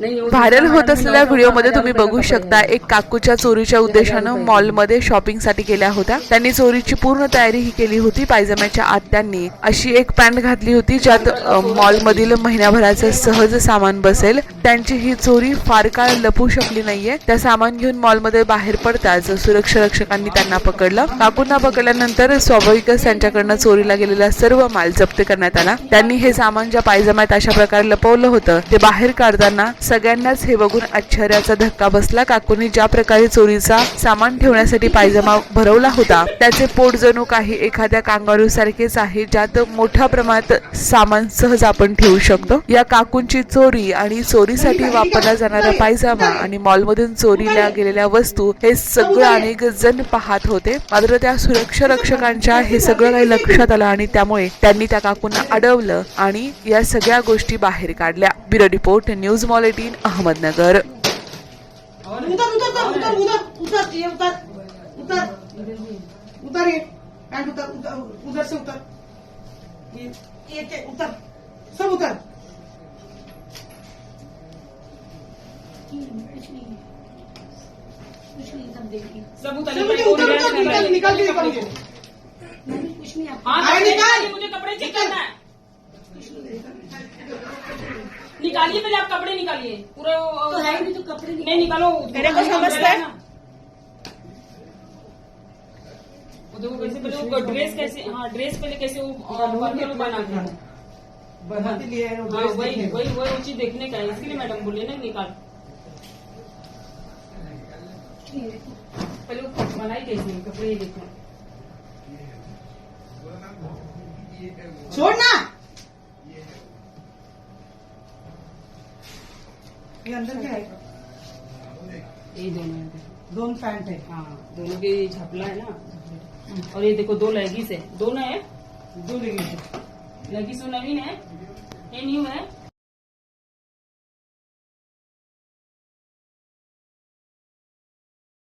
Viral होत असलेल्या व्हिडिओमध्ये तुम्ही बघू शकता। एक काकूच्या चोरीच्या उद्देशानं मॉलमध्ये शॉपिंगसाठी गेल्या होत्या. त्यांनी चोरीची पूर्ण तयारी ही केली होती. पायजम्याच्या आत त्यांनी अशी एक पॅन्ट घातली होती ज्यात मॉलमधील महिन्याभराचं सहज सामान बसेल. त्यांची ही चोरी फार काळ लपू शकली नाहीये. त्या सामान घेऊन मॉलमध्ये बाहेर पडताच सुरक्षा रक्षकांनी त्यांना पकडलं. काकूंना पकडल्यानंतर स्वाभाविकच त्यांच्याकडनं चोरीला गेलेला सर्व माल जप्त करण्यात आला. त्यांनी हे सामान ज्या पायजम्यात अशा प्रकारे लपवलं होतं ते बाहेर काढताना सगळ्यांनाच हे बघून आश्चर्याचा धक्का बसला. काकूंनी ज्या प्रकारे चोरीचा सामान ठेवण्यासाठी पायजमा भरवला होता त्याचे पोट जणू काही एखाद्या कांगारू सारखेच आहे ज्यात मोठ्या प्रमाणात सामान सहज आपण ठेवू शकतो. या काकूंची चोरी आणि चोरीसाठी वापरला जाणारा पायजामा आणि मॉलमधून चोरीला गेलेल्या वस्तू हे सगळं अनेक जण पाहत होते. मात्र त्या सुरक्षा रक्षकांच्या हे सगळं काही लक्षात आलं आणि त्यामुळे त्यांनी त्या काकूंना अडवलं आणि या सगळ्या गोष्टी बाहेर काढल्या. Bureau report news mall 18 Ahmednagar उतर ये पैंट उतर उतर उधर से उतर ये ये उतर सब उतर सब उतर निकल निकल निकल निकल मुझे कपड़े चेक करना है। निकालिए पहले आप कपड़े निकालिए। पूरे तो है नहीं तो कपड़े नहीं निकालो तेरे को समझता है? देखो कैसे पहले ड्रेस कैसे हाँ ड्रेस पहले कैसे वो बना बनाते लिए हाँ वही वही वही वो चीज़ देखने का है इसलिए मैडम बोलिए ना निकाल। पहले बनाई कैसे कपड़े ये देखो। ये अंदर क्या है ये दोनों हैं। दोन पैंट है हाँ दोनों के झपला है ना. और ये देखो दो लेगीज है दोनों है दो लेंगे लेगीज तो नवीन है ये न्यू है